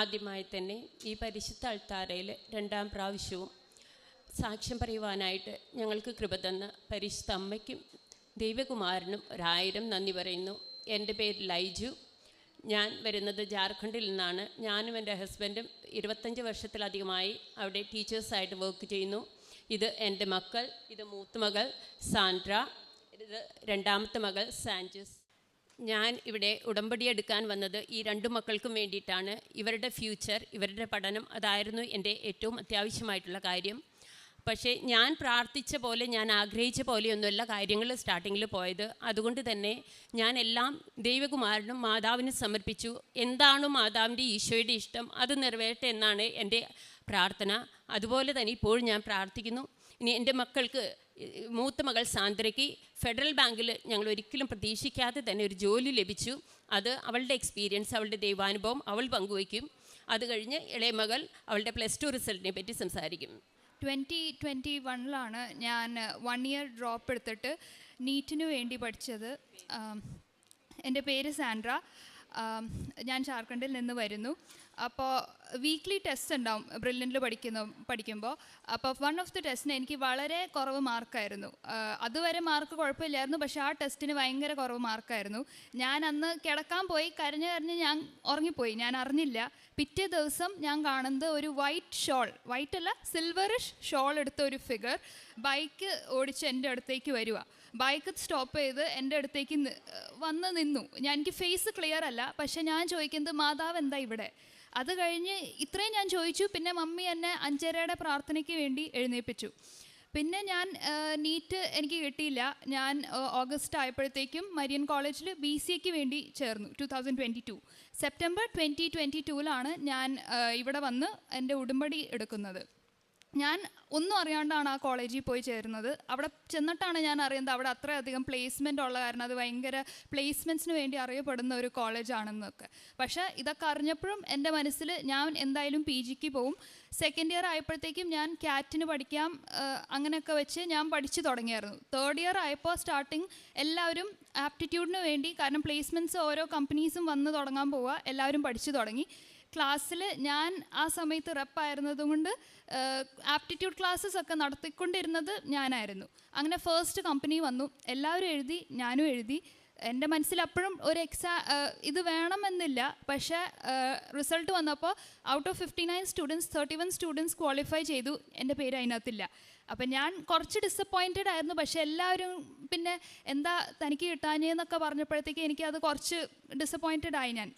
ആദ്യമായി തന്നെ ഈ പരിശുദ്ധ അൾത്താരയിൽ രണ്ടാം പ്രാവശ്യവും സാക്ഷ്യം പറയുവാനായിട്ട് ഞങ്ങൾക്ക് കൃപ തന്ന പരിശുദ്ധ അമ്മയ്ക്കും ദൈവകുമാരനും ഒരായിരം നന്ദി പറയുന്നു. എന്റെ പേര് ലൈജു. ഞാൻ വരുന്നത് ജാർഖണ്ഡിൽ നിന്നാണ്. ഞാനും എന്റെ ഹസ്ബൻഡും ഇരുപത്തഞ്ച് വർഷത്തിലധികമായി അവിടെ ടീച്ചേഴ്സായിട്ട് വർക്ക് ചെയ്യുന്നു. ഇത് എന്റെ മക്കൾ ഇത് മൂത്ത മകൾ സാൻഡ്ര ഇത് രണ്ടാമത്തെ മകൾ സാഞ്ചസ് ഞാൻ ഇവിടെ ഉടമ്പടി എടുക്കാൻ വന്നത് ഈ രണ്ടു മക്കൾക്കും വേണ്ടിയിട്ടാണ്. ഇവരുടെ ഫ്യൂച്ചർ ഇവരുടെ പഠനം അതായിരുന്നു എന്റെ ഏറ്റവും അത്യാവശ്യമായിട്ടുള്ള കാര്യം. പക്ഷേ ഞാൻ പ്രാർത്ഥിച്ച പോലെ ഞാൻ ആഗ്രഹിച്ച പോലെയൊന്നുമല്ല കാര്യങ്ങൾ സ്റ്റാർട്ടിങ്ങിൽ പോയത്. അതുകൊണ്ട് തന്നെ ഞാൻ എല്ലാം ദൈവകുമാരനും മാതാവിനും സമർപ്പിച്ചു. എന്താണോ മാതാവിന്റെ ഈശോയുടെ ഇഷ്ടം? അത് നിറവേറട്ടെ എന്നാണ് എന്റെ പ്രാർത്ഥന. അതുപോലെ തന്നെ ഇപ്പോഴും ഞാൻ പ്രാർത്ഥിക്കുന്നു. ഇനി എന്റെ മക്കൾക്ക് മൂത്ത മകൾ സാന്ദ്രയ്ക്ക് ഫെഡറൽ ബാങ്കിൽ ഞങ്ങൾ ഒരിക്കലും പ്രതീക്ഷിക്കാതെ തന്നെ ഒരു ജോലി ലഭിച്ചു. അത് അവളുടെ എക്സ്പീരിയൻസ് അവളുടെ ദൈവാനുഭവം അവൾ പങ്കുവയ്ക്കും. അത് കഴിഞ്ഞ് ഇളയ മകൾ അവളുടെ പ്ലസ് ടു റിസൾട്ടിനെ പറ്റി സംസാരിക്കും. ട്വന്റി ട്വന്റി വണ്ണിലാണ് ഞാൻ വൺ ഇയർ ഡ്രോപ്പ് എടുത്തിട്ട് നീറ്റിന് വേണ്ടി പഠിച്ചത്. എന്റെ പേര് സാൻഡ്ര ഞാൻ ജാർഖണ്ഡിൽ നിന്ന് വരുന്നു. അപ്പോൾ വീക്ക്ലി ടെസ്റ്റ് ഉണ്ടാവും ബ്രില്യന്റിൽ പഠിക്കുന്ന പഠിക്കുമ്പോൾ അപ്പോൾ വൺ ഓഫ് ദി ടെസ്റ്റിന് എനിക്ക് വളരെ കുറവ് മാർക്കായിരുന്നു അതുവരെ മാർക്ക് കുഴപ്പമില്ലായിരുന്നു പക്ഷേ ആ ടെസ്റ്റിന് ഭയങ്കര കുറവ് മാർക്കായിരുന്നു ഞാൻ അന്ന് കിടക്കാൻ പോയി കരഞ്ഞ് കരഞ്ഞ് ഞാൻ ഉറങ്ങിപ്പോയി. ഞാൻ അറിഞ്ഞില്ല. പിറ്റേ ദിവസം ഞാൻ കാണുന്നത് ഒരു വൈറ്റ് ഷോൾ വൈറ്റ് അല്ല സിൽവറിഷ് ഷോൾ എടുത്ത ഒരു ഫിഗർ ബൈക്ക് ഓടിച്ച് എന്റെ അടുത്തേക്ക് വരിക ബൈക്ക് സ്റ്റോപ്പ് ചെയ്ത് എന്റെ അടുത്തേക്ക് വന്ന് നിന്നു. ഞാൻ എനിക്ക് ഫേസ് ക്ലിയർ അല്ല. പക്ഷെ ഞാൻ ചോദിക്കുന്നത് മാതാവ് എന്താ ഇവിടെ? അത് കഴിഞ്ഞ് ഇത്രയും ഞാൻ ചോദിച്ചു. പിന്നെ മമ്മി എന്നെ അഞ്ചരയുടെ പ്രാർത്ഥനയ്ക്ക് വേണ്ടി എഴുന്നേൽപ്പിച്ചു പിന്നെ ഞാൻ നീറ്റ് എനിക്ക് കിട്ടിയില്ല. ഞാൻ ഓഗസ്റ്റ് ആയപ്പോഴത്തേക്കും മരിയൻ കോളേജിൽ ബി സി എക്ക് വേണ്ടി ചേർന്നു two thousand twenty two September twenty twenty ടൂവിലാണ് ഞാൻ ഇവിടെ വന്ന് എന്റെ ഉടുമ്പടി എടുക്കുന്നത്. ഞാൻ ഒന്നും അറിയാണ്ടാണ് ആ കോളേജിൽ പോയി ചേരുന്നത്. അവിടെ ചെന്നിട്ടാണ് ഞാൻ അറിയുന്നത് അവിടെ അത്രയധികം പ്ലേസ്മെന്റ് ഉള്ള കാരണം അത് ഭയങ്കര പ്ലേസ്മെന്റ്സിന് വേണ്ടി അറിയപ്പെടുന്ന ഒരു കോളേജാണെന്നൊക്കെ പക്ഷേ ഇതൊക്കെ അറിഞ്ഞപ്പോഴും എന്റെ മനസ്സിൽ ഞാൻ എന്തായാലും പി ജിക്ക് പോവും. സെക്കൻഡ് ഇയർ ആയപ്പോഴത്തേക്കും ഞാൻ ക്യാറ്റിന് പഠിക്കാം അങ്ങനെയൊക്കെ വെച്ച് ഞാൻ പഠിച്ചു തുടങ്ങിയായിരുന്നു. തേർഡ് ഇയർ ആയപ്പോൾ സ്റ്റാർട്ടിങ് എല്ലാവരും ആപ്റ്റിറ്റ്യൂഡിന് വേണ്ടി കാരണം പ്ലേസ്മെന്റ്സ് ഓരോ കമ്പനീസും വന്ന് തുടങ്ങാൻ പോവുക എല്ലാവരും പഠിച്ചു തുടങ്ങി. ക്ലാസ്സിൽ ഞാൻ ആ സമയത്ത് റെപ്പായിരുന്നത് കൊണ്ട് ആപ്റ്റിറ്റ്യൂഡ് ക്ലാസ്സസ് ഒക്കെ നടത്തിക്കൊണ്ടിരുന്നത് ഞാനായിരുന്നു. അങ്ങനെ ഫസ്റ്റ് കമ്പനി വന്നു. എല്ലാവരും എഴുതി ഞാനും എഴുതി. എന്റെ മനസ്സിൽ അപ്പോഴും ഒരു എക്സാ ഇത് വേണമെന്നില്ല. പക്ഷേ റിസൾട്ട് വന്നപ്പോൾ out of fifty nine students thirty one students qualify ചെയ്തു. എന്റെ പേര് അതിനകത്തില്ല. അപ്പം ഞാൻ കുറച്ച് ഡിസപ്പോയിന്റഡ് ആയിരുന്നു. പക്ഷേ എല്ലാവരും പിന്നെ എന്താ തനിക്ക് കിട്ടാനേന്നൊക്കെ പറഞ്ഞപ്പോഴത്തേക്ക് എനിക്ക് അത് കുറച്ച് ഡിസപ്പോയിന്റഡ് ആയി ഞാൻ.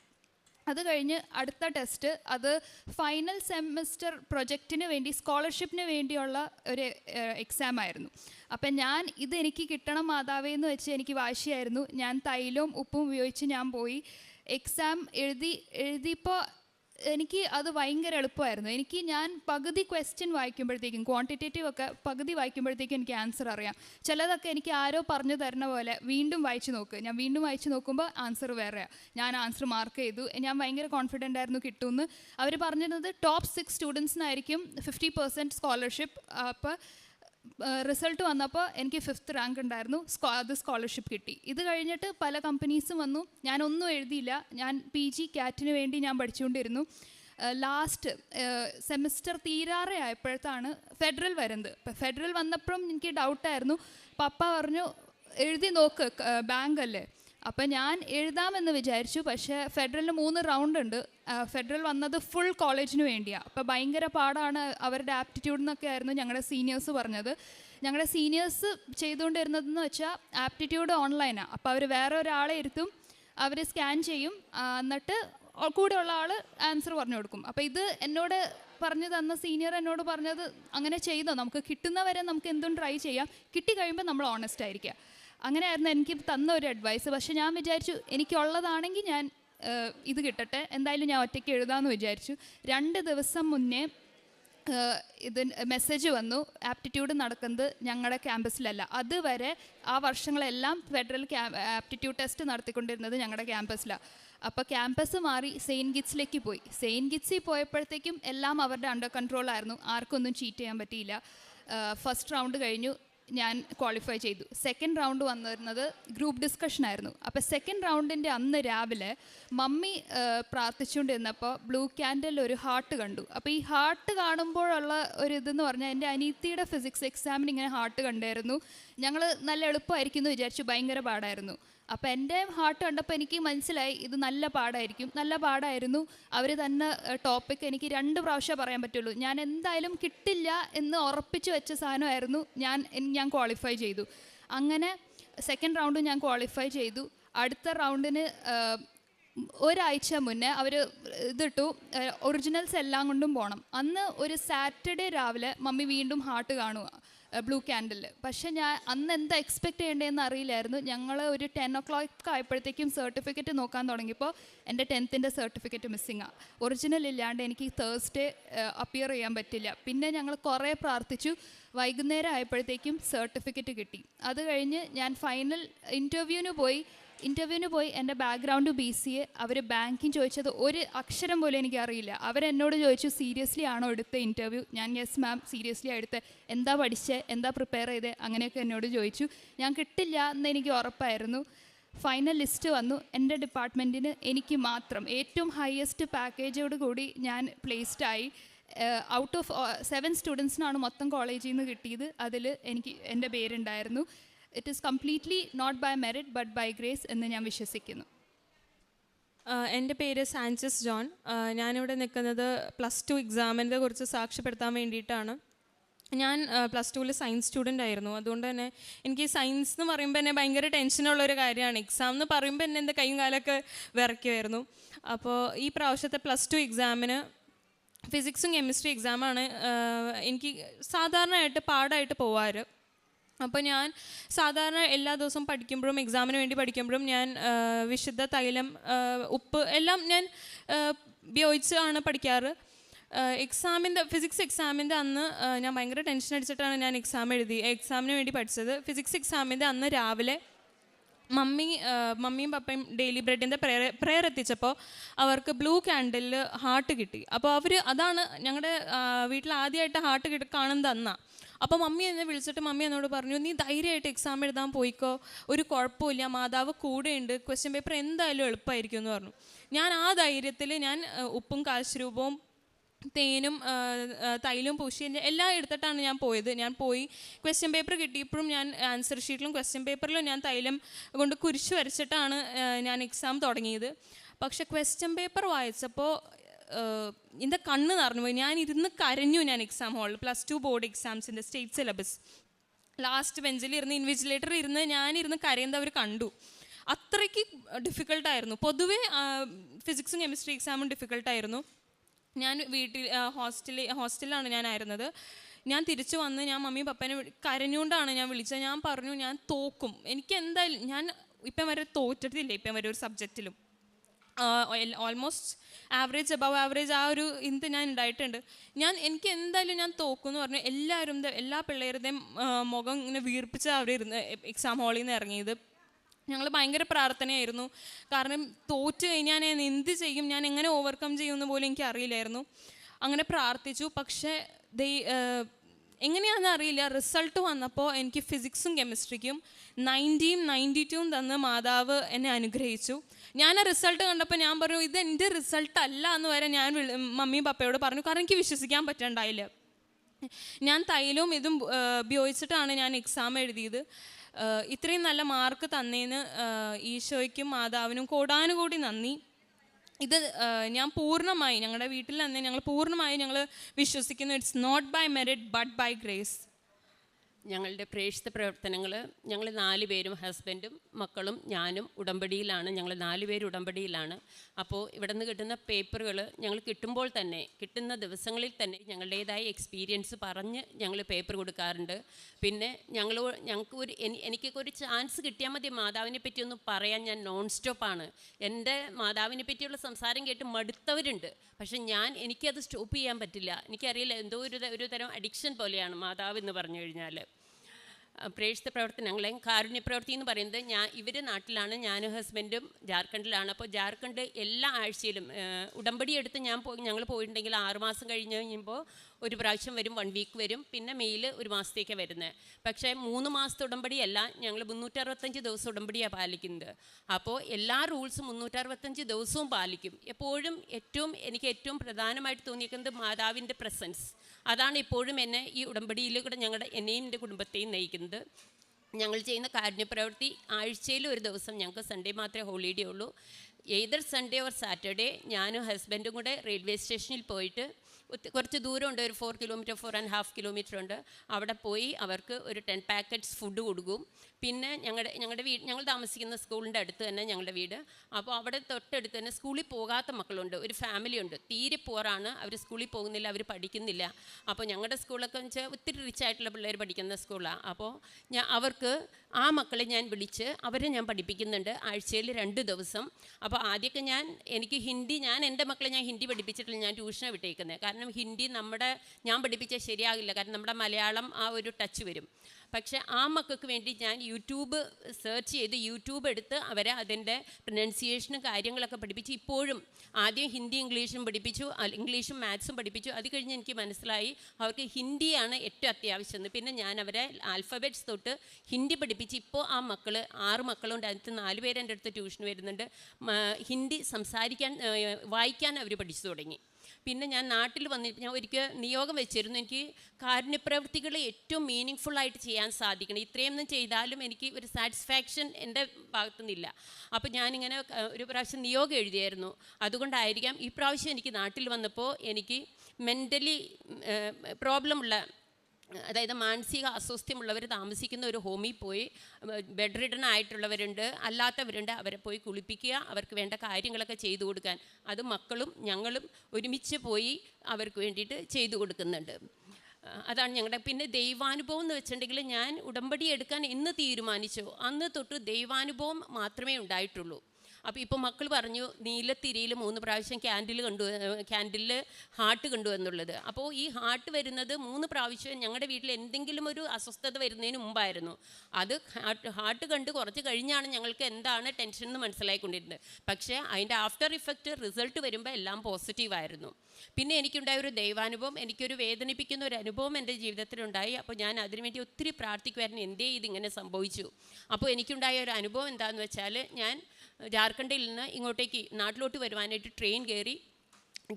അത് കഴിഞ്ഞ് അടുത്ത ടെസ്റ്റ് അത് ഫൈനൽ സെമിസ്റ്റർ പ്രൊജക്റ്റിന് വേണ്ടി സ്കോളർഷിപ്പിന് വേണ്ടിയുള്ള ഒരു എക്സാം ആയിരുന്നു. അപ്പം ഞാൻ ഇത് എനിക്ക് കിട്ടണം മാതാവേ എന്ന് വെച്ച് എനിക്ക് വാശിയായിരുന്നു. ഞാൻ തൈലവും ഉപ്പും ഉപയോഗിച്ച് ഞാൻ പോയി. എക്സാം എഴുതി എഴുതിയപ്പോൾ എനിക്ക് അത് ഭയങ്കര എളുപ്പമായിരുന്നു. എനിക്ക് ഞാൻ പകുതി ക്വസ്റ്റ്യൻ വായിക്കുമ്പോഴത്തേക്കും ക്വാണ്ടിറ്റേറ്റീവ് ഒക്കെ പകുതി വായിക്കുമ്പോഴത്തേക്കും എനിക്ക് ആൻസർ അറിയാം. ചിലതൊക്കെ എനിക്ക് ആരോ പറഞ്ഞു തരുന്ന പോലെ വീണ്ടും വായിച്ചു നോക്ക്. ഞാൻ വീണ്ടും വായിച്ചു നോക്കുമ്പോൾ ആൻസർ വേറെയാണ് ഞാൻ ആൻസർ മാർക്ക് ചെയ്തു. ഞാൻ ഭയങ്കര കോൺഫിഡന്റ് ആയിരുന്നു കിട്ടുമെന്ന്. അവർ പറഞ്ഞിരുന്നത് ടോപ്പ് സിക്സ് സ്റ്റുഡൻസിനായിരിക്കും ഫിഫ്റ്റി പെർസെന്റ് സ്കോളർഷിപ്പ് അപ്പോൾ റിസൾട്ട് വന്നപ്പോൾ എനിക്ക് ഫിഫ്ത്ത് റാങ്ക് ഉണ്ടായിരുന്നു. സ്കോ അത് സ്കോളർഷിപ്പ് കിട്ടി. ഇത് കഴിഞ്ഞിട്ട് പല കമ്പനീസും വന്നു. ഞാനൊന്നും എഴുതിയില്ല. ഞാൻ പി ജി ക്യാറ്റിന് വേണ്ടി ഞാൻ പഠിച്ചുകൊണ്ടിരുന്നു. ലാസ്റ്റ് സെമിസ്റ്റർ തീരാറെ ആയപ്പോഴത്താണ് ഫെഡറൽ വരുന്നത്. അപ്പം ഫെഡറൽ വന്നപ്പോഴും എനിക്ക് ഡൗട്ടായിരുന്നു പപ്പ പറഞ്ഞു എഴുതി നോക്ക് ബാങ്ക് അല്ലേ? അപ്പം ഞാൻ എഴുതാമെന്ന് വിചാരിച്ചു പക്ഷേ ഫെഡറലിന് മൂന്ന് റൗണ്ട് ഉണ്ട്. ഫെഡറൽ വന്നത് ഫുൾ കോളേജിന് വേണ്ടിയാണ് അപ്പോൾ ഭയങ്കര പാടാണ് അവരുടെ ആപ്റ്റിറ്റ്യൂഡ് എന്നൊക്കെ ആയിരുന്നു ഞങ്ങളുടെ സീനിയേഴ്സ് പറഞ്ഞത്. ഞങ്ങളുടെ സീനിയേഴ്സ് ചെയ്തുകൊണ്ടിരുന്നതെന്ന് വെച്ചാൽ ആപ്റ്റിറ്റ്യൂഡ് ഓൺലൈനാണ് അപ്പോൾ അവർ വേറെ ഒരാളെ ഇരുത്തും അവർ സ്കാൻ ചെയ്യും എന്നിട്ട് കൂടെയുള്ള ആൾ ആൻസർ പറഞ്ഞു കൊടുക്കും. അപ്പോൾ ഇത് എന്നോട് പറഞ്ഞു തന്ന സീനിയർ എന്നോട് പറഞ്ഞത് അങ്ങനെ ചെയ്തോ? നമുക്ക് കിട്ടുന്നവരെ നമുക്ക് എന്തും ട്രൈ ചെയ്യാം. കിട്ടി കഴിയുമ്പോൾ നമ്മൾ ഓണസ്റ്റ് ആയിരിക്കുക അങ്ങനെയായിരുന്നു എനിക്ക് തന്ന ഒരു അഡ്വൈസ് പക്ഷെ ഞാൻ വിചാരിച്ചു എനിക്കുള്ളതാണെങ്കിൽ ഞാൻ ഇത് കിട്ടട്ടെ. എന്തായാലും ഞാൻ ഒറ്റയ്ക്ക് എഴുതാമെന്ന് വിചാരിച്ചു. രണ്ട് ദിവസം മുന്നേ ഇത് മെസ്സേജ് വന്നു. ആപ്റ്റിറ്റ്യൂഡ് നടക്കുന്നത് ഞങ്ങളുടെ ക്യാമ്പസിലല്ല അതുവരെ ആ വർഷങ്ങളെല്ലാം ഫെഡറൽ ആപ്റ്റിറ്റ്യൂഡ് ടെസ്റ്റ് നടത്തിക്കൊണ്ടിരുന്നത് ഞങ്ങളുടെ ക്യാമ്പസിലാണ് അപ്പോൾ ക്യാമ്പസ് മാറി സെയിന്റ് ഗിറ്റ്സിലേക്ക് പോയി. സെയിന്റ് ഗിറ്റ്സിൽ പോയപ്പോഴത്തേക്കും എല്ലാം അവരുടെ അണ്ടർ കൺട്രോളായിരുന്നു ആർക്കൊന്നും ചീറ്റ് ചെയ്യാൻ പറ്റിയില്ല. ഫസ്റ്റ് റൗണ്ട് കഴിഞ്ഞു. ഞാൻ ക്വാളിഫൈ ചെയ്തു. സെക്കൻഡ് റൗണ്ട് വന്നിരുന്നത് ഗ്രൂപ്പ് ഡിസ്കഷൻ ആയിരുന്നു. അപ്പോൾ സെക്കൻഡ് റൗണ്ടിന്റെ അന്ന് രാവിലെ മമ്മി പ്രാർത്ഥിച്ചുകൊണ്ടിരുന്നപ്പോൾ ബ്ലൂ ക്യാൻഡിൽ ഒരു ഹാർട്ട് കണ്ടു. അപ്പോൾ ഈ ഹാർട്ട് കാണുമ്പോഴുള്ള ഒരു ഇതെന്ന് പറഞ്ഞാൽ എന്റെ അനീത്തിയുടെ ഫിസിക്സ് എക്സാമിന് ഇങ്ങനെ ഹാർട്ട് കണ്ടായിരുന്നു. ഞങ്ങൾ നല്ല എളുപ്പമായിരിക്കും എന്ന് വിചാരിച്ചു. ഭയങ്കര പാടായിരുന്നു. അപ്പോൾ എന്റെ ഹാർട്ട് കണ്ടപ്പോൾ എനിക്ക് മനസ്സിലായി ഇത് നല്ല പാടായിരിക്കും. നല്ല പാടായിരുന്നു. അവർ തന്നെ ടോപ്പിക് എനിക്ക് രണ്ട് പ്രാവശ്യം പറയാൻ പറ്റുള്ളൂ. ഞാൻ എന്തായാലും കിട്ടില്ല എന്ന് ഉറപ്പിച്ച് വെച്ച സാധനമായിരുന്നു ഞാൻ ഞാൻ ക്വാളിഫൈ ചെയ്തു. അങ്ങനെ സെക്കൻഡ് റൗണ്ട് ഞാൻ ക്വാളിഫൈ ചെയ്തു. അടുത്ത റൗണ്ടിന് ഒരാഴ്ച മുന്നേ അവർ ഇതിട്ടു ഒറിജിനൽസ് എല്ലാം കൊണ്ടും പോകണം അന്ന് ഒരു സാറ്റർഡേ രാവിലെ മമ്മി വീണ്ടും ഹാർട്ട് കാണുക ബ്ലൂ ക്യാൻഡിൽ പക്ഷേ ഞാൻ അന്ന് എന്താ എക്സ്പെക്ട് ചെയ്യേണ്ടതെന്ന് അറിയില്ലായിരുന്നു. ഞങ്ങൾ ഒരു ടെൻ ഒ ക്ലോക്ക് ആയപ്പോഴത്തേക്കും സർട്ടിഫിക്കറ്റ് നോക്കാൻ തുടങ്ങിയപ്പോൾ എന്റെ ടെൻത്തിന്റെ സർട്ടിഫിക്കറ്റ് മിസ്സിങ്ങാണ് ഒറിജിനൽ ഇല്ലാണ്ട് എനിക്ക് തേഴ്സ്ഡേ അപ്പിയർ ചെയ്യാൻ പറ്റില്ല. പിന്നെ ഞങ്ങൾ കുറേ പ്രാർത്ഥിച്ചു. വൈകുന്നേരം ആയപ്പോഴത്തേക്കും സർട്ടിഫിക്കറ്റ് കിട്ടി. അത് കഴിഞ്ഞ് ഞാൻ ഫൈനൽ ഇന്റർവ്യൂവിന് പോയി. ഇന്റർവ്യൂവിന് പോയി എന്റെ ബാക്ക്ഗ്രൗണ്ട് ബി സി എ അവർ ബാങ്കിങ് ചോദിച്ചത് ഒരു അക്ഷരം പോലും എനിക്കറിയില്ല. അവരെന്നോട് ചോദിച്ചു സീരിയസ്ലി ആണോ എടുത്ത ഇന്റർവ്യൂ ഞാൻ യെസ് മാം സീരിയസ്ലി എടുത്ത്. എന്താ പഠിച്ചത് എന്താ പ്രിപ്പയർ ചെയ്തത് അങ്ങനെയൊക്കെ എന്നോട് ചോദിച്ചു. ഞാൻ കിട്ടില്ല എന്ന് എനിക്ക് ഉറപ്പായിരുന്നു. ഫൈനൽ ലിസ്റ്റ് വന്നു. എന്റെ ഡിപ്പാർട്ട്മെന്റിന് എനിക്ക് മാത്രം ഏറ്റവും ഹയസ്റ്റ് പാക്കേജോട് കൂടി ഞാൻ പ്ലേസ്ഡ് ആയി. ഔട്ട് ഓഫ് സെവൻ സ്റ്റുഡൻസിനാണ് മൊത്തം കോളേജിൽ നിന്ന് കിട്ടിയത്. അതിൽ എനിക്ക് എന്റെ പേരുണ്ടായിരുന്നു. It is completely not by merit but by grace എന്ന് ഞാൻ വിശ്വസിക്കുന്നു. എന്റെ പേര് സാഞ്ചസ് ജോൺ. ഞാനിവിടെ നിൽക്കുന്നത് പ്ലസ് ടു എക്സാമിന്റെ കുറിച്ച് സാക്ഷ്യപ്പെടുത്താൻ വേണ്ടിയിട്ടാണ്. ഞാൻ പ്ലസ് ടുവിൽ സയൻസ് സ്റ്റുഡന്റ് ആയിരുന്നു. അതുകൊണ്ട് തന്നെ എനിക്ക് സയൻസ് എന്ന് പറയുമ്പോൾ തന്നെ ഭയങ്കര ടെൻഷനുള്ളൊരു കാര്യമാണ്. എക്സാം എന്ന് പറയുമ്പോൾ തന്നെ എന്റെ കൈയും കാലൊക്കെ വിറയ്ക്കുമായിരുന്നു അപ്പോൾ ഈ പ്രാവശ്യത്തെ പ്ലസ് ടു എക്സാമിന് ഫിസിക്സും കെമിസ്ട്രി എക്സാമാണ് എനിക്ക് സാധാരണയായിട്ട് പാടായിട്ട് പോവാറ്. അപ്പോൾ ഞാൻ സാധാരണ എല്ലാ ദിവസവും പഠിക്കുമ്പോഴും എക്സാമിന് വേണ്ടി പഠിക്കുമ്പോഴും ഞാൻ വിശുദ്ധ തൈലം ഉപ്പ് എല്ലാം ഞാൻ ഉപയോഗിച്ച് ഉപയോഗിച്ചാണ് പഠിക്കാറ്. എക്സാമിന്റെ ഫിസിക്സ് എക്സാമിന്റെ അന്ന് ഞാൻ ഭയങ്കര ടെൻഷൻ അടിച്ചിട്ടാണ് ഞാൻ എക്സാം എഴുതി എക്സാമിന് വേണ്ടി പഠിച്ചത്. ഫിസിക്സ് എക്സാമിന്റെ അന്ന് രാവിലെ മമ്മി മമ്മിയും പപ്പയും ഡെയിലി ബ്രെഡിന്റെ പ്രയർ പ്രയർ എത്തിച്ചപ്പോൾ അവർക്ക് ബ്ലൂ ക്യാൻഡിലിൽ ഹാർട്ട് കിട്ടി. അപ്പോൾ അവർ അതാണ് ഞങ്ങളുടെ വീട്ടിൽ ആദ്യമായിട്ട് ഹാർട്ട് കിട്ടി കാണുന്നത് അപ്പോൾ മമ്മി എന്നെ വിളിച്ചിട്ട് മമ്മി എന്നോട് പറഞ്ഞു നീ ധൈര്യമായിട്ട് എക്സാം എഴുതാൻ പോയിക്കോ? ഒരു കുഴപ്പമില്ല മാതാവ് കൂടെയുണ്ട്. ക്വസ്റ്റ്യൻ പേപ്പർ എന്തായാലും എളുപ്പമായിരിക്കും എന്ന് പറഞ്ഞു. ഞാൻ ആ ധൈര്യത്തിൽ ഞാൻ ഉപ്പും കാശ്രൂപവും തേനും തൈലും പൂശിയും എല്ലാം എടുത്തിട്ടാണ് ഞാൻ പോയത്. ഞാൻ പോയി. ക്വസ്റ്റ്യൻ പേപ്പർ കിട്ടിയപ്പോഴും ഞാൻ ആൻസർ ഷീറ്റിലും ക്വസ്റ്റ്യൻ പേപ്പറിലും ഞാൻ തൈലം കൊണ്ട് കുരിശ് വരച്ചിട്ടാണ് ഞാൻ എക്സാം തുടങ്ങിയത്. പക്ഷെ ക്വസ്റ്റ്യൻ പേപ്പർ വായിച്ചപ്പോൾ എന്റെ കണ്ണ് നിറഞ്ഞു പോയി. ഞാൻ ഇരുന്ന് കരഞ്ഞു ഞാൻ എക്സാം ഹാളിൽ പ്ലസ് ടു ബോർഡ് എക്സാംസിന്റെ സ്റ്റേറ്റ് സിലബസ് ലാസ്റ്റ് ബെഞ്ചിൽ ഇരുന്ന് ഇൻവിജിലേറ്റർ ഇരുന്ന് ഞാനിരുന്ന് കരയുന്നത് അവർ കണ്ടു. അത്രയ്ക്ക് ഡിഫിക്കൽട്ടായിരുന്നു പൊതുവേ ഫിസിക്സും കെമിസ്ട്രി എക്സാമും ഡിഫിക്കൽട്ടായിരുന്നു ഞാൻ വീട്ടിൽ ഹോസ്റ്റലിൽ ഹോസ്റ്റലിലാണ് ഞാനായിരുന്നത്. ഞാൻ തിരിച്ചു വന്ന് ഞാൻ മമ്മി പപ്പനെ കരഞ്ഞുകൊണ്ടാണ് ഞാൻ വിളിച്ചത്. ഞാൻ പറഞ്ഞു ഞാൻ തോക്കും. എനിക്ക് എന്തായാലും ഞാൻ ഇപ്പം വരെ തോറ്റിട്ടില്ല ഇപ്പം വരെ ഒരു സബ്ജക്റ്റിലും ഓൾമോസ്റ്റ് ആവറേജ് അബവ് ആവറേജ് ആ ഒരു ഇത് ഞാൻ ഉണ്ടായിട്ടുണ്ട്. ഞാൻ എനിക്ക് എന്തായാലും ഞാൻ തോക്കും എന്ന് പറഞ്ഞു എല്ലാവരും എല്ലാ പിള്ളേരുടെയും മുഖം ഇങ്ങനെ വീർപ്പിച്ച് അവർ ഇരുന്ന് എക്സാം ഹാളിൽ നിന്ന് ഇറങ്ങിയത്. ഞങ്ങൾ ഭയങ്കര പ്രാർത്ഥനയായിരുന്നു. കാരണം തോറ്റ് കഴിഞ്ഞാൽ ഞാൻ എന്ത് ചെയ്യും ഞാൻ എങ്ങനെ ഓവർകം ചെയ്യുമെന്ന് പോലും എനിക്ക് അറിയില്ലായിരുന്നു. അങ്ങനെ പ്രാർത്ഥിച്ചു. പക്ഷേ ദൈ എങ്ങനെയാണെന്ന് അറിയില്ല. റിസൾട്ട് വന്നപ്പോൾ എനിക്ക് ഫിസിക്സും കെമിസ്ട്രിക്കും നയന്റിയും നയന്റി ടൂവും തന്ന് മാതാവ് എന്നെ അനുഗ്രഹിച്ചു. ഞാൻ ആ റിസൾട്ട് കണ്ടപ്പോൾ ഞാൻ പറഞ്ഞു ഇത് എന്റെ റിസൾട്ട് അല്ല എന്ന് വരെ ഞാൻ മമ്മിയും പപ്പയോട് പറഞ്ഞു. കാരണം എനിക്ക് വിശ്വസിക്കാൻ പറ്റണ്ടായില്ല. ഞാൻ തൈലവും ഇതും ഉപയോഗിച്ചിട്ടാണ് ഞാൻ എക്സാം എഴുതിയത്. ഇത്രയും നല്ല മാർക്ക് തന്നേന്ന് ഈശോയ്ക്കും മാതാവിനും കോടാനുകൂടി നന്ദി. ഇത് ഞാൻ പൂർണമായി ഞങ്ങളുടെ വീട്ടിൽ തന്നെ ഞങ്ങൾ പൂർണമായി ഞങ്ങൾ വിശ്വസിക്കുന്നു. It's not by merit but by grace ഞങ്ങളുടെ പ്രേക്ഷിത പ്രവർത്തനങ്ങൾ ഞങ്ങൾ നാല് പേരും ഹസ്ബൻഡും മക്കളും ഞാനും ഉടമ്പടിയിലാണ് ഞങ്ങൾ നാല് പേര് ഉടമ്പടിയിലാണ്. അപ്പോൾ ഇവിടെ നിന്ന് കിട്ടുന്ന പേപ്പറുകൾ ഞങ്ങൾ കിട്ടുമ്പോൾ തന്നെ കിട്ടുന്ന ദിവസങ്ങളിൽ തന്നെ ഞങ്ങളുടേതായ എക്സ്പീരിയൻസ് പറഞ്ഞ് ഞങ്ങൾ പേപ്പർ കൊടുക്കാറുണ്ട്. പിന്നെ ഞങ്ങൾ ഞങ്ങൾക്ക് ഒരു എനി- എനിക്കൊക്കെ ഒരു ചാൻസ് കിട്ടിയാൽ മതി മാതാവിനെ പറ്റി ഒന്ന് പറയാൻ ഞാൻ നോൺ സ്റ്റോപ്പാണ് എന്റെ മാതാവിനെ പറ്റിയുള്ള സംസാരം കേട്ട് മടുത്തവരുണ്ട്. പക്ഷെ ഞാൻ എനിക്കത് സ്റ്റോപ്പ് ചെയ്യാൻ പറ്റില്ല. എനിക്കറിയില്ല എന്തോ ഒരു ഒരു തരം അഡിക്ഷൻ പോലെയാണ് മാതാവ് എന്ന് പറഞ്ഞു കഴിഞ്ഞാൽ പ്രേക്ഷിത പ്രവർത്തനങ്ങളെ കാരുണ്യ പ്രവൃത്തി എന്ന് പറയുന്നത് ഞാൻ ഇവർ നാട്ടിലാണ് ഞാനും ഹസ്ബൻഡും ജാർഖണ്ഡിലാണ്. അപ്പോൾ ജാർഖണ്ഡ് എല്ലാ ആഴ്ചയിലും ഉടമ്പടി എടുത്ത് ഞാൻ പോയി ഞങ്ങൾ പോയിട്ടുണ്ടെങ്കിൽ ആറുമാസം കഴിഞ്ഞ് കഴിയുമ്പോൾ ഒരു പ്രാവശ്യം വരും വൺ വീക്ക് വരും പിന്നെ മെയിൽ ഒരു മാസത്തേക്ക് വരുന്നത് പക്ഷേ മൂന്ന് മാസത്തെ ഉടമ്പടിയല്ല ഞങ്ങൾ മുന്നൂറ്ററുപത്തഞ്ച് ദിവസം ഉടമ്പടിയാണ് പാലിക്കുന്നത്. അപ്പോൾ എല്ലാ റൂൾസും മുന്നൂറ്ററുപത്തഞ്ച് ദിവസവും പാലിക്കും. എപ്പോഴും ഏറ്റവും എനിക്ക് ഏറ്റവും പ്രധാനമായിട്ട് തോന്നിയിരിക്കുന്നത് മാതാവിന്റെ പ്രസൻസ് അതാണ് ഇപ്പോഴും എന്നെ ഈ ഉടമ്പടിയിൽ കൂടെ ഞങ്ങളുടെ എന്നെയും എന്റെ കുടുംബത്തെയും നയിക്കുന്നത്. ഞങ്ങൾ ചെയ്യുന്ന കാരുണ്യപ്രവൃത്തി ആഴ്ചയിൽ ഒരു ദിവസം ഞങ്ങൾക്ക് സൺഡേ മാത്രമേ ഹോളിഡേ ഉള്ളൂ. ഏതർ സൺഡേ ഓർ സാറ്റർഡേ ഞാനും ഹസ്ബൻഡും കൂടെ റെയിൽവേ സ്റ്റേഷനിൽ പോയിട്ട് കുറച്ച് ദൂരമുണ്ട് ഒരു four kilometre four and half kilometre ഉണ്ട്. അവിടെ പോയി അവർക്ക് ഒരു ടെൻ പാക്കറ്റ്സ് ഫുഡ് കൊടുക്കും. പിന്നെ ഞങ്ങളുടെ ഞങ്ങളുടെ വീട് ഞങ്ങൾ താമസിക്കുന്ന സ്കൂളിന്റെ അടുത്ത് തന്നെ ഞങ്ങളുടെ വീട്. അപ്പോൾ അവിടെ തൊട്ടടുത്ത് തന്നെ സ്കൂളിൽ പോകാത്ത മക്കളുണ്ട് ഒരു ഫാമിലി ഉണ്ട്. തീരെ പോറാണ് അവർ സ്കൂളിൽ പോകുന്നില്ല അവർ പഠിക്കുന്നില്ല. അപ്പോൾ ഞങ്ങളുടെ സ്കൂളൊക്കെ വെച്ചാൽ ഒത്തിരി റിച്ച് ആയിട്ടുള്ള പിള്ളേർ പഠിക്കുന്ന സ്കൂളാണ് അപ്പോൾ ഞാൻ അവർക്ക് ആ മക്കളെ ഞാൻ വിളിച്ച് അവരെ ഞാൻ പഠിപ്പിക്കുന്നുണ്ട് ആഴ്ചയിൽ രണ്ട് ദിവസം. അപ്പോൾ ആദ്യമൊക്കെ ഞാൻ എനിക്ക് ഹിന്ദി ഞാൻ എന്റെ മക്കളെ ഞാൻ ഹിന്ദി പഠിപ്പിച്ചിട്ടില്ല ഞാൻ ട്യൂഷനെ വിട്ടേക്കുന്നത് കാരണം ഹിന്ദി നമ്മുടെ ഞാൻ പഠിപ്പിച്ചാൽ ശരിയാകില്ല. കാരണം നമ്മുടെ മലയാളം ആ ഒരു ടച്ച് വരും. പക്ഷേ ആ മക്കൾക്ക് വേണ്ടി ഞാൻ യൂട്യൂബ് സെർച്ച് ചെയ്ത് യൂട്യൂബ് എടുത്ത് അവരെ അതിന്റെ പ്രൊനൗൺസിയേഷനും കാര്യങ്ങളൊക്കെ പഠിപ്പിച്ച് ഇപ്പോഴും ആദ്യം ഹിന്ദി ഇംഗ്ലീഷും പഠിപ്പിച്ചു ഇംഗ്ലീഷും മാത്സും പഠിപ്പിച്ചു. അത് കഴിഞ്ഞ് എനിക്ക് മനസ്സിലായി അവർക്ക് ഹിന്ദിയാണ് ഏറ്റവും അത്യാവശ്യം പിന്നെ ഞാൻ അവരെ ആൽഫബറ്റ്സ് തൊട്ട് ഹിന്ദി പഠിപ്പിച്ച് ഇപ്പോൾ ആ മക്കൾ ആറ് മക്കളുണ്ട്. അതിനകത്ത് നാല് പേരെ എന്റെ അടുത്ത് ട്യൂഷൻ വരുന്നുണ്ട്. ഹിന്ദി സംസാരിക്കാൻ വായിക്കാൻ അവർ പഠിച്ചു തുടങ്ങി. പിന്നെ ഞാൻ നാട്ടിൽ വന്നിട്ട് ഞാൻ ഒരിക്കൽ നിയോഗം വെച്ചിരുന്നു. എനിക്ക് കാരുണ്യപ്രവൃത്തികൾ ഏറ്റവും മീനിങ് ഫുള്ളായിട്ട് ചെയ്യാൻ സാധിക്കണം. ഇത്രയൊന്നും ചെയ്താലും എനിക്ക് ഒരു സാറ്റിസ്ഫാക്ഷൻ എന്റെ ഭാഗത്തു നിന്നില്ല അപ്പോൾ ഞാനിങ്ങനെ ഒരു പ്രാവശ്യം നിയോഗം എഴുതിയായിരുന്നു. അതുകൊണ്ടായിരിക്കാം ഈ പ്രാവശ്യം എനിക്ക് നാട്ടിൽ വന്നപ്പോൾ എനിക്ക് മെന്റലി പ്രോബ്ലം ഉള്ള അതായത് മാനസിക അസ്വസ്ഥ്യമുള്ളവർ താമസിക്കുന്ന ഒരു ഹോമിൽ പോയി ബെഡ് റിഡൺ ആയിട്ടുള്ളവരുണ്ട് അല്ലാത്തവരുണ്ട് അവരെ പോയി കുളിപ്പിക്കുക അവർക്ക് വേണ്ട കാര്യങ്ങളൊക്കെ ചെയ്തു കൊടുക്കാൻ. അത് മക്കളും ഞങ്ങളും ഒരുമിച്ച് പോയി അവർക്ക് വേണ്ടിയിട്ട് ചെയ്തു കൊടുക്കുന്നുണ്ട്. അതാണ് ഞങ്ങളുടെ പിന്നെ ദൈവാനുഭവം എന്ന് വെച്ചിട്ടുണ്ടെങ്കിൽ ഞാൻ ഉടമ്പടി എടുക്കാൻ എന്ന് തീരുമാനിച്ചോ. അന്ന് തൊട്ട് ദൈവാനുഭവം മാത്രമേ ഉണ്ടായിട്ടുള്ളൂ. അപ്പോൾ ഇപ്പോൾ മക്കൾ പറഞ്ഞു നീലത്തിരിയിൽ മൂന്ന് പ്രാവശ്യം ക്യാൻഡിൽ കണ്ടു ക്യാൻഡിലിൽ ഹാർട്ട് കണ്ടു എന്നുള്ളത്. അപ്പോൾ ഈ ഹാർട്ട് വരുന്നത് മൂന്ന് പ്രാവശ്യം ഞങ്ങളുടെ വീട്ടിൽ എന്തെങ്കിലും ഒരു അസ്വസ്ഥത വരുന്നതിന് മുമ്പായിരുന്നു. അത് ഹാർട്ട് കണ്ട് കുറച്ച് കഴിഞ്ഞാണ് ഞങ്ങൾക്ക് എന്താണ് ടെൻഷൻ എന്ന് മനസ്സിലായിക്കൊണ്ടിരുന്നത്. പക്ഷേ അതിന്റെ ആഫ്റ്റർ ഇഫക്റ്റ് റിസൾട്ട് വരുമ്പോൾ എല്ലാം പോസിറ്റീവായിരുന്നു പിന്നെ എനിക്കുണ്ടായ ഒരു ദൈവാനുഭവം എനിക്കൊരു വേദനിപ്പിക്കുന്ന ഒരു അനുഭവം എന്റെ ജീവിതത്തിലുണ്ടായി. അപ്പോൾ ഞാൻ അതിനുവേണ്ടി ഒത്തിരി പ്രാർത്ഥിക്കുമായിരുന്നു എന്തേ ഇതിങ്ങനെ സംഭവിച്ചു? അപ്പോൾ എനിക്കുണ്ടായ ഒരു അനുഭവം എന്താണെന്ന് വെച്ചാൽ ഞാൻ ജാർഖണ്ഡിൽ നിന്ന് ഇങ്ങോട്ടേക്ക് നാട്ടിലോട്ട് വരുവാനായിട്ട് ട്രെയിൻ കയറി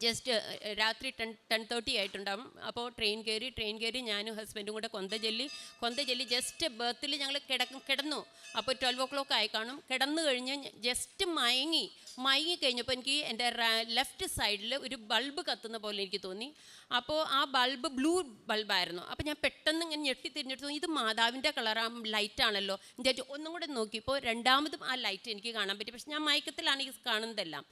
ജസ്റ്റ് രാത്രി ടെൻ ടെൻ തേർട്ടി ആയിട്ടുണ്ടാവും. അപ്പോൾ ട്രെയിൻ കയറി ട്രെയിൻ കയറി ഞാനും ഹസ്ബൻഡും കൂടെ കൊന്തജല്ലി കൊന്തജല്ലി ജസ്റ്റ് ബർത്തിൽ ഞങ്ങൾ കിടക്കും കിടന്നു. അപ്പോൾ ട്വൽവ് ഓ ക്ലോക്ക് ആയി കാണും. കിടന്നു കഴിഞ്ഞ് ജസ്റ്റ് മയങ്ങി മയങ്ങി കഴിഞ്ഞപ്പോൾ എനിക്ക് എന്റെ ലെഫ്റ്റ് സൈഡിൽ ഒരു ബൾബ് കത്തുന്ന പോലെ എനിക്ക് തോന്നി. അപ്പോൾ ആ ബൾബ് ബ്ലൂ ബൾബായിരുന്നു അപ്പോൾ ഞാൻ പെട്ടെന്ന് ഇങ്ങനെ ഞെട്ടി തിരിഞ്ഞെടുത്ത് തോന്നി ഇത് മാതാവിന്റെ കളറാ ലൈറ്റാണല്ലോ ഞാൻ ഒന്നും കൂടെ നോക്കിയപ്പോൾ രണ്ടാമതും ആ ലൈറ്റ് എനിക്ക് കാണാൻ പറ്റി. പക്ഷെ ഞാൻ മയക്കത്തിലാണ് ഈ കാണുന്നതെല്ലാം.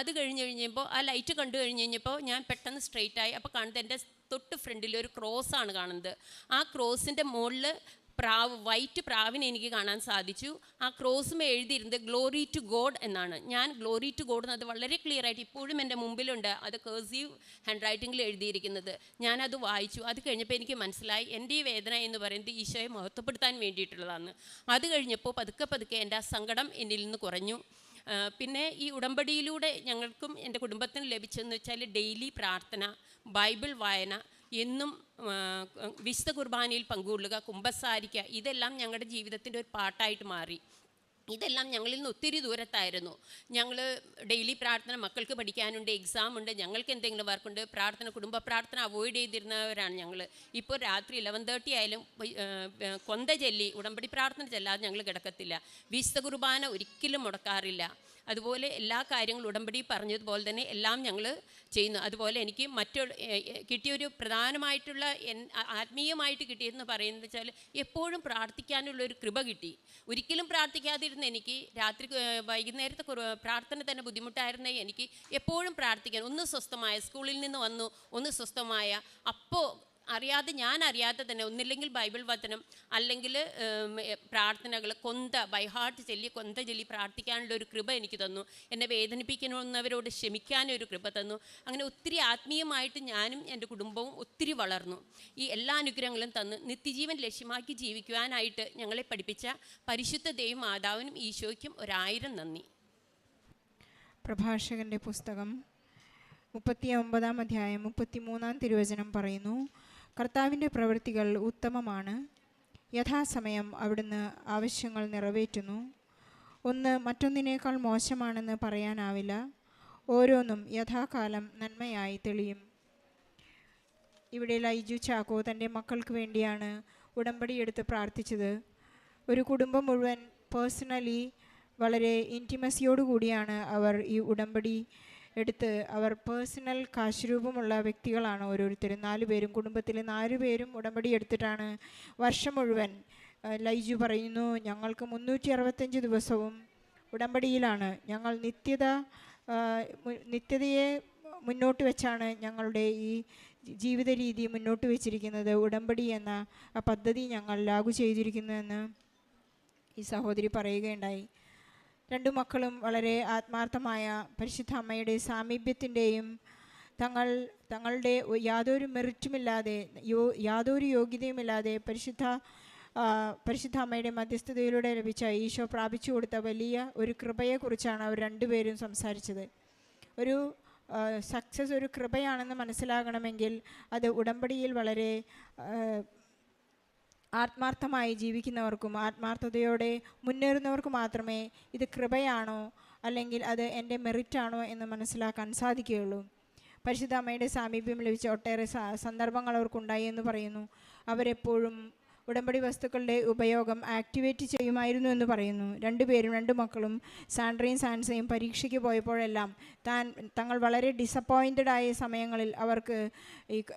അത് കഴിഞ്ഞ് കഴിഞ്ഞപ്പോൾ ആ ലൈറ്റ് കണ്ടു കഴിഞ്ഞ് കഴിഞ്ഞപ്പോൾ ഞാൻ പെട്ടെന്ന് സ്ട്രെയിറ്റ് ആയി. അപ്പോൾ കാണുന്നത് എന്റെ തൊട്ട് ഫ്രണ്ടിൽ ഒരു ക്രോസ് ആണ് കാണുന്നത്. ആ ക്രോസിന്റെ മുകളിൽ പ്രാവ് വൈറ്റ് പ്രാവിനെ എനിക്ക് കാണാൻ സാധിച്ചു. ആ ക്രോസുമേ എഴുതിയിരുന്നത് ഗ്ലോറി ടു ഗോഡ് എന്നാണ്. ഞാൻ ഗ്ലോറി ടു ഗോഡ് എന്നത് വളരെ ക്ലിയർ ആയിട്ട് ഇപ്പോഴും എന്റെ മുമ്പിലുണ്ട്. അത് കേഴ്സീവ് ഹാൻഡ് റൈറ്റിങ്ങിൽ എഴുതിയിരിക്കുന്നത് ഞാനത് വായിച്ചു. അത് കഴിഞ്ഞപ്പോൾ എനിക്ക് മനസ്സിലായി എന്റെ ഈ വേദന എന്ന് പറയുന്നത് ഈശോയെ മഹത്വപ്പെടുത്താൻ വേണ്ടിയിട്ടുള്ളതാണ്. അത് കഴിഞ്ഞപ്പോൾ പതുക്കെ പതുക്കെ എന്റെ ആ സങ്കടം എന്നിൽ നിന്ന് കുറഞ്ഞു. പിന്നെ ഈ ഉടമ്പടിയിലൂടെ ഞങ്ങൾക്കും എന്റെ കുടുംബത്തിനും ലഭിച്ചതെന്ന് വെച്ചാൽ ഡെയിലി പ്രാർത്ഥന ബൈബിൾ വായന എന്നും വിശുദ്ധ കുർബാനയിൽ പങ്കുകൊള്ളുക കുമ്പസാരിക്കുക ഇതെല്ലാം ഞങ്ങളുടെ ജീവിതത്തിന്റെ ഒരു പാട്ടായിട്ട് മാറി. ഇതെല്ലാം ഞങ്ങളിൽ നിന്ന് ഒത്തിരി ദൂരത്തായിരുന്നു. ഞങ്ങൾ ഡെയിലി പ്രാർത്ഥന മക്കൾക്ക് പഠിക്കാനുണ്ട് എക്സാം ഉണ്ട് ഞങ്ങൾക്ക് എന്തെങ്കിലും വർക്കുണ്ട് പ്രാർത്ഥന കുടുംബ പ്രാർത്ഥന അവോയ്ഡ് ചെയ്തിരുന്നവരാണ് ഞങ്ങൾ ഇപ്പോൾ രാത്രി ഇലവൻ തേർട്ടി ആയാലും കൊന്ത ചൊല്ലി ഉടമ്പടി പ്രാർത്ഥന ചെല്ലാതെ ഞങ്ങൾ കിടക്കത്തില്ല. വിശുദ്ധ കുർബാന ഒരിക്കലും മുടക്കാറില്ല. അതുപോലെ എല്ലാ കാര്യങ്ങളും ഉടമ്പടി പറഞ്ഞതുപോലെ തന്നെ എല്ലാം ഞങ്ങൾ ചെയ്യുന്നു. അതുപോലെ എനിക്ക് മറ്റു കിട്ടിയൊരു പ്രധാനമായിട്ടുള്ള എൻ ആത്മീയമായിട്ട് കിട്ടിയതെന്ന് പറയുന്നത് വെച്ചാൽ എപ്പോഴും പ്രാർത്ഥിക്കാനുള്ള ഒരു കൃപ കിട്ടി. ഒരിക്കലും പ്രാർത്ഥിക്കാതിരുന്ന എനിക്ക് രാത്രി വൈകുന്നേരത്തെ പ്രാർത്ഥന തന്നെ ബുദ്ധിമുട്ടായിരുന്ന എനിക്ക് എപ്പോഴും പ്രാർത്ഥിക്കാൻ. ഒന്ന് സ്വസ്ഥമായ സ്കൂളിൽ നിന്ന് വന്നു ഒന്ന് സ്വസ്ഥമായ. അപ്പോൾ അറിയാതെ ഞാൻ അറിയാതെ തന്നെ ഒന്നില്ലെങ്കിൽ ബൈബിൾ വചനം അല്ലെങ്കിൽ പ്രാർത്ഥനകൾ കൊന്ത ബൈഹാർട്ട് ചൊല്ലി കൊന്ത ചൊല്ലി പ്രാർത്ഥിക്കാനുള്ള ഒരു കൃപ എനിക്ക് തന്നു. എന്നെ വേദനിപ്പിക്കുന്നവരോട് ക്ഷമിക്കാനൊരു കൃപ തന്നു. അങ്ങനെ ഒത്തിരി ആത്മീയമായിട്ട് ഞാനും എന്റെ കുടുംബവും ഒത്തിരി വളർന്നു. ഈ എല്ലാ അനുഗ്രഹങ്ങളും തന്ന് നിത്യജീവൻ ലക്ഷ്യമാക്കി ജീവിക്കുവാനായിട്ട് ഞങ്ങളെ പഠിപ്പിച്ച പരിശുദ്ധ ദൈവം മാതാവിനും ഈശോയ്ക്കും ഒരായിരം നന്ദി. പ്രഭാഷകന്റെ പുസ്തകം മുപ്പത്തി ഒമ്പതാം അധ്യായം മുപ്പത്തിമൂന്നാം തിരുവചനം പറയുന്നു കർത്താവിന്റെ പ്രവൃത്തികൾ ഉത്തമമാണ്. യഥാസമയം അവിടുന്ന് ആവശ്യങ്ങൾ നിറവേറ്റുന്നു. ഒന്ന് മറ്റൊന്നിനേക്കാൾ മോശമാണെന്ന് പറയാനാവില്ല. ഓരോന്നും യഥാകാലം നന്മയായി തെളിയും. ഇവിടെ ലൈജു ചാക്കോ തന്റെ മക്കൾക്ക് വേണ്ടിയാണ് ഉടമ്പടി എടുത്ത് പ്രാർത്ഥിച്ചത്. ഒരു കുടുംബം മുഴുവൻ പേഴ്സണലി വളരെ ഇന്റിമസിയോടുകൂടിയാണ് അവർ ഈ ഉടമ്പടി എടുത്ത് അവർ പേഴ്സണൽ കാശ് രൂപമുള്ള വ്യക്തികളാണ് ഓരോരുത്തരും. നാല് പേരും കുടുംബത്തിലെ നാല് പേരും ഉടമ്പടി എടുത്തിട്ടാണ് വർഷം മുഴുവൻ ലൈജു പറയുന്നു ഞങ്ങൾക്ക് മുന്നൂറ്റി അറുപത്തഞ്ച് ദിവസവും ഉടമ്പടിയിലാണ്. ഞങ്ങൾ നിത്യത നിത്യതയെ മുന്നോട്ട് വെച്ചാണ് ഞങ്ങളുടെ ഈ ജീവിത രീതി മുന്നോട്ട് വെച്ചിരിക്കുന്നത്. ഉടമ്പടി എന്ന പദ്ധതി ഞങ്ങൾ ലാഗു ചെയ്തിരിക്കുന്നുവെന്ന് ഈ സഹോദരി പറയുകയുണ്ടായി. രണ്ടു മക്കളും വളരെ ആത്മാർത്ഥമായ പരിശുദ്ധ അമ്മയുടെ സാമീപ്യത്തിന്റെയും തങ്ങൾ തങ്ങളുടെ യാതൊരു മെറിറ്റുമില്ലാതെ യോ യാതൊരു യോഗ്യതയുമില്ലാതെ പരിശുദ്ധ പരിശുദ്ധ അമ്മയുടെ മധ്യസ്ഥതയിലൂടെ ലഭിച്ച ഈശോ പ്രാപിച്ചു കൊടുത്ത വലിയ ഒരു കൃപയെക്കുറിച്ചാണ് അവർ രണ്ടുപേരും സംസാരിച്ചത്. ഒരു സക്സസ് ഒരു കൃപയാണെന്ന് മനസ്സിലാകണമെങ്കിൽ അത് ഉടമ്പടിയിൽ വളരെ ആത്മാർത്ഥമായി ജീവിക്കുന്നവർക്കും ആത്മാർത്ഥതയോടെ മുന്നേറുന്നവർക്ക് മാത്രമേ ഇത് കൃപയാണോ അല്ലെങ്കിൽ അത് എന്റെ മെറിറ്റാണോ എന്ന് മനസ്സിലാക്കാൻ സാധിക്കുകയുള്ളൂ. പരിശുദ്ധ അമ്മയുടെ സാമീപ്യം ലഭിച്ച ഒട്ടേറെ സന്ദർഭങ്ങൾ അവർക്കുണ്ടായി എന്ന് പറയുന്നു. അവരെപ്പോഴും ഉടമ്പടി വസ്തുക്കളുടെ ഉപയോഗം ആക്ടിവേറ്റ് ചെയ്യുമായിരുന്നു എന്ന് പറയുന്നു. രണ്ടുപേരും രണ്ട് മക്കളും സാൻഡ്രയും സാൻസയും പരീക്ഷയ്ക്ക് പോയപ്പോഴെല്ലാം താൻ തങ്ങൾ വളരെ ഡിസപ്പോയിന്റഡ് ആയ സമയങ്ങളിൽ അവർക്ക്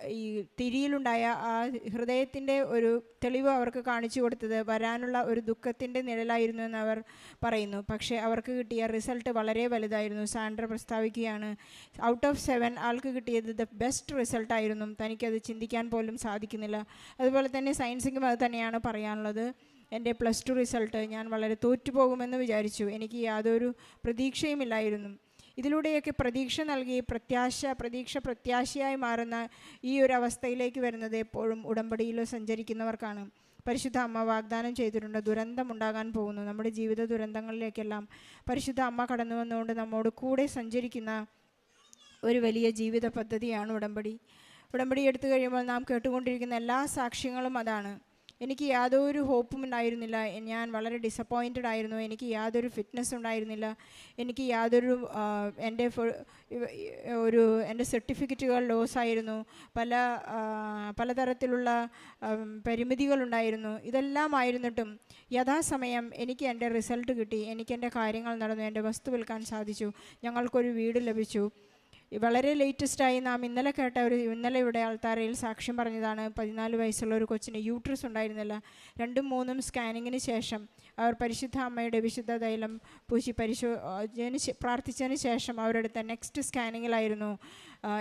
ഈ തിരിയിലുണ്ടായ ആ ഹൃദയത്തിന്റെ ഒരു തെളിവ് അവർക്ക് കാണിച്ചു കൊടുത്തത് വരാനുള്ള ഒരു ദുഃഖത്തിന്റെ നിഴലായിരുന്നു എന്ന് അവർ പറയുന്നു. പക്ഷേ അവർക്ക് കിട്ടിയ റിസൾട്ട് വളരെ വലുതായിരുന്നു. സാൻഡ്ര പ്രസ്താവിക്കുകയാണ് ഔട്ട് ഓഫ് സെവൻ ആൾക്ക് കിട്ടിയത് ദ ബെസ്റ്റ് റിസൾട്ടായിരുന്നു തനിക്കത് ചിന്തിക്കാൻ പോലും സാധിക്കുന്നില്ല. അതുപോലെ തന്നെ സയൻസിനും അത് തന്നെയാണ് പറയാനുള്ളത്. എന്റെ പ്ലസ് ടു റിസൾട്ട് ഞാൻ വളരെ തോറ്റുപോകുമെന്ന് വിചാരിച്ചു. എനിക്ക് യാതൊരു പ്രതീക്ഷയുമില്ലായിരുന്നു. ഇതിലൂടെയൊക്കെ പ്രതീക്ഷ നൽകി പ്രത്യാശ പ്രതീക്ഷ പ്രത്യാശയായി മാറുന്ന ഈ ഒരു അവസ്ഥയിലേക്ക് വരുന്നത് എപ്പോഴും ഉടമ്പടിയിലോ സഞ്ചരിക്കുന്നവർക്കാണ്. പരിശുദ്ധ അമ്മ വാഗ്ദാനം ചെയ്തിട്ടുണ്ട്. ദുരന്തമുണ്ടാകാൻ പോകുന്നു. നമ്മുടെ ജീവിത ദുരന്തങ്ങളിലേക്കെല്ലാം പരിശുദ്ധ അമ്മ കടന്നു വന്നുകൊണ്ട് നമ്മോട് കൂടെ സഞ്ചരിക്കുന്ന ഒരു വലിയ ജീവിത പദ്ധതിയാണ് ഉടമ്പടി. ഉടമ്പടി എടുത്തു കഴിയുമ്പോൾ നാം കേട്ടുകൊണ്ടിരിക്കുന്ന എല്ലാ സാക്ഷ്യങ്ങളും അതാണ്. എനിക്ക് യാതൊരു ഹോപ്പും ഉണ്ടായിരുന്നില്ല. ഞാൻ വളരെ ഡിസപ്പോയിന്റഡ് ആയിരുന്നു. എനിക്ക് യാതൊരു ഫിറ്റ്നസ് ഉണ്ടായിരുന്നില്ല. എനിക്ക് യാതൊരു എന്റെ ഒരു എന്റെ സർട്ടിഫിക്കറ്റുകൾ ലോസ് ആയിരുന്നു. പല പലതരത്തിലുള്ള പരിമിതികളുണ്ടായിരുന്നു ഇതെല്ലാം ആയിരുന്നിട്ടും യഥാസമയം എനിക്ക് എന്റെ റിസൾട്ട് കിട്ടി. എനിക്ക് എന്റെ കാര്യങ്ങൾ നടന്നു. എന്റെ വസ്തു വിൽക്കാൻ സാധിച്ചു. ഞങ്ങൾക്കൊരു വീട് ലഭിച്ചു. വളരെ ലേറ്റസ്റ്റായി നാം ഇന്നലെ കേട്ട ഒരു ഇന്നലെ ഇവിടെ ആൾത്താരയിൽ സാക്ഷ്യം പറഞ്ഞതാണ് പതിനാല് വയസ്സുള്ള ഒരു കൊച്ചിന് യൂട്രസ് ഉണ്ടായിരുന്നില്ല. രണ്ടും മൂന്നും സ്കാനിങ്ങിന് ശേഷം അവർ പരിശുദ്ധ അമ്മയുടെ വിശുദ്ധ തൈലം പൂശി പരിശോ പ്രാർത്ഥിച്ചതിന് ശേഷം അവരെടുത്ത നെക്സ്റ്റ് സ്കാനിങ്ങിലായിരുന്നു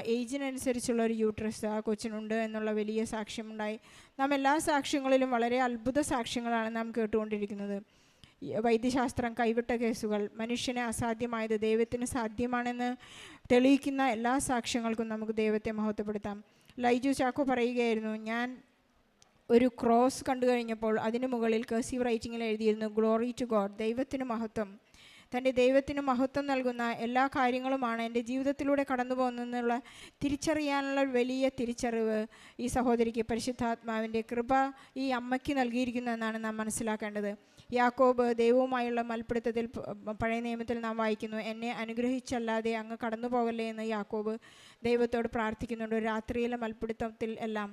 ഏജിനനുസരിച്ചുള്ള ഒരു യൂട്രസ് ആ കൊച്ചിനുണ്ട് എന്നുള്ള വലിയ സാക്ഷ്യമുണ്ടായി. നാം എല്ലാ സാക്ഷ്യങ്ങളിലും വളരെ അത്ഭുത സാക്ഷ്യങ്ങളാണ് നാം കേട്ടുകൊണ്ടിരിക്കുന്നത്. വൈദ്യശാസ്ത്രം കൈവിട്ട കേസുകൾ മനുഷ്യനെ അസാധ്യമായത് ദൈവത്തിന് സാധ്യമാണെന്ന് തെളിയിക്കുന്ന എല്ലാ സാക്ഷ്യങ്ങൾക്കും നമുക്ക് ദൈവത്തെ മഹത്വപ്പെടുത്താം. ലൈജു ചാക്കോ പറയുകയായിരുന്നു ഞാൻ ഒരു ക്രോസ് കണ്ടു കഴിഞ്ഞപ്പോൾ അതിന് മുകളിൽ കേസീവ് റൈറ്റിങ്ങിൽ എഴുതിയിരുന്നു ഗ്ലോറി ടു ഗോഡ് ദൈവത്തിന് മഹത്വം. തന്റെ ദൈവത്തിന് മഹത്വം നൽകുന്ന എല്ലാ കാര്യങ്ങളുമാണ് എന്റെ ജീവിതത്തിലൂടെ കടന്നു പോകുന്നതെന്നുള്ള തിരിച്ചറിയാനുള്ള വലിയ തിരിച്ചറിവ് ഈ സഹോദരിക്ക് പരിശുദ്ധാത്മാവിന്റെ കൃപ ഈ അമ്മയ്ക്ക് നൽകിയിരിക്കുന്നു എന്നാണ് നാം മനസ്സിലാക്കേണ്ടത്. യാക്കോബ് ദൈവവുമായുള്ള മൽപ്പിടുത്തത്തിൽ പഴയ നിയമത്തിൽ നാം വായിക്കുന്നു എന്നെ അനുഗ്രഹിച്ചല്ലാതെ അങ്ങ് കടന്നു പോകല്ലേ എന്ന് യാക്കോബ് ദൈവത്തോട് പ്രാർത്ഥിക്കുന്നുണ്ട്. രാത്രിയിലെ മൽപ്പിടുത്തത്തിൽ എല്ലാം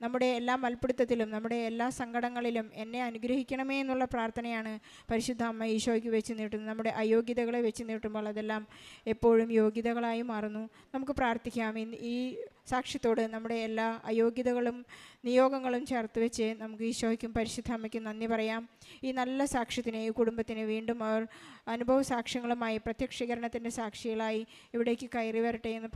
നമ്മുടെ എല്ലാ മൽപ്പിടുത്തത്തിലും നമ്മുടെ എല്ലാ സങ്കടങ്ങളിലും എന്നെ അനുഗ്രഹിക്കണമേ എന്നുള്ള പ്രാർത്ഥനയാണ് പരിശുദ്ധ അമ്മ ഈശോയ്ക്ക് വെച്ച് നീട്ടുന്നത്. നമ്മുടെ അയോഗ്യതകളെ വെച്ച് നീട്ടുമ്പോൾ അതെല്ലാം എപ്പോഴും യോഗ്യതകളായി മാറുന്നു. നമുക്ക് പ്രാർത്ഥിക്കാം. ഈ സാക്ഷ്യത്തോട് നമ്മുടെ എല്ലാ അയോഗ്യതകളും നിയോഗങ്ങളും ചേർത്ത് വെച്ച് നമുക്ക് ഈശോയ്ക്കും പരിശുദ്ധ അമ്മയ്ക്കും നന്ദി പറയാം. ഈ നല്ല സാക്ഷ്യത്തിന് ഈ കുടുംബത്തിന് വീണ്ടും അവർ അനുഭവ സാക്ഷ്യങ്ങളുമായി പ്രത്യക്ഷീകരണത്തിന്റെ സാക്ഷികളായി ഇവിടേക്ക് കയറി വരട്ടെ എന്ന്